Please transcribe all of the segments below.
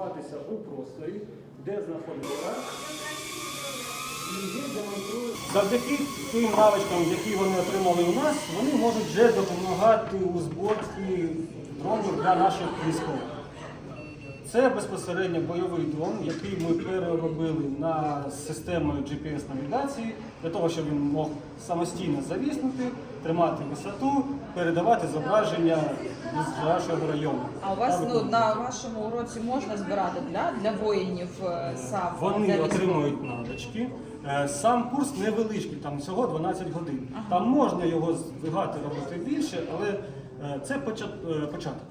орієнтуватися у просторі, де знаходиться. Завдяки тим навичкам, які вони отримали у нас, вони можуть вже допомагати у зборці дронів для наших військових. Це безпосередньо бойовий дрон, який ми переробили на систему GPS-навігації для того, щоб він мог самостійно завіснути, тримати висоту, передавати зображення з нашого району. А у вас ну на вашому уроці можна збирати для, для воїнів е, сам для Вони отримують навички. Е, Сам курс невеличкий, там всього 12 годин. Там можна його здвигати робити більше, але е, це початок.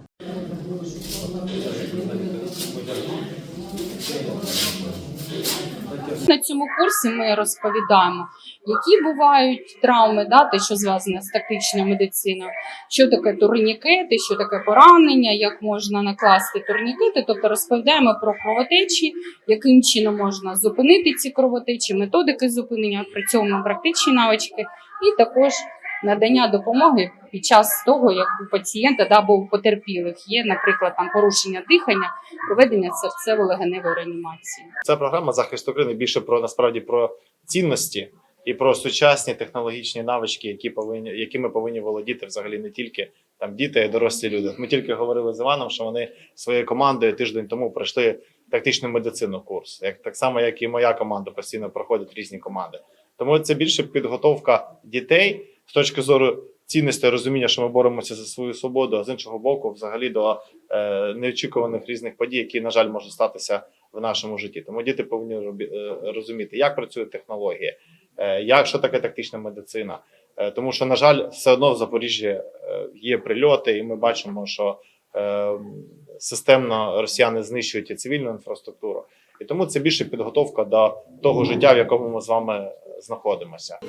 На цьому курсі ми розповідаємо, які бувають травми, да, те, що зв'язане з тактичною медициною, що таке турнікети, що таке поранення, як можна накласти турнікети. Тобто розповідаємо про кровотечі, яким чином можна зупинити ці кровотечі, методики зупинення, працюємо практичні навички. І також надання допомоги під час того, як у пацієнта да, або у потерпілих є, наприклад, там порушення дихання, проведення серцево-легеневої реанімації. Ця програма захист України більше про насправді про цінності і про сучасні технологічні навички, які повинні, якими повинні володіти взагалі не тільки там діти, а дорослі люди. Ми тільки говорили з Іваном, що вони своєю командою тиждень тому пройшли тактичну медицину курс, як так само, як і моя команда постійно проходять різні команди. Тому це більше підготовка дітей з точки зору цінності розуміння, що ми боремося за свою свободу, а з іншого боку, взагалі до е, неочікуваних різних подій, які, на жаль, можуть статися в нашому житті. Тому діти повинні е, розуміти, як працює технологія, е, як що таке тактична медицина. Е, Тому що, на жаль, все одно в Запоріжжі е, є прильоти, і ми бачимо, що е, системно росіяни знищують і цивільну інфраструктуру. І тому це більше підготовка до того життя, в якому ми з вами знаходимося.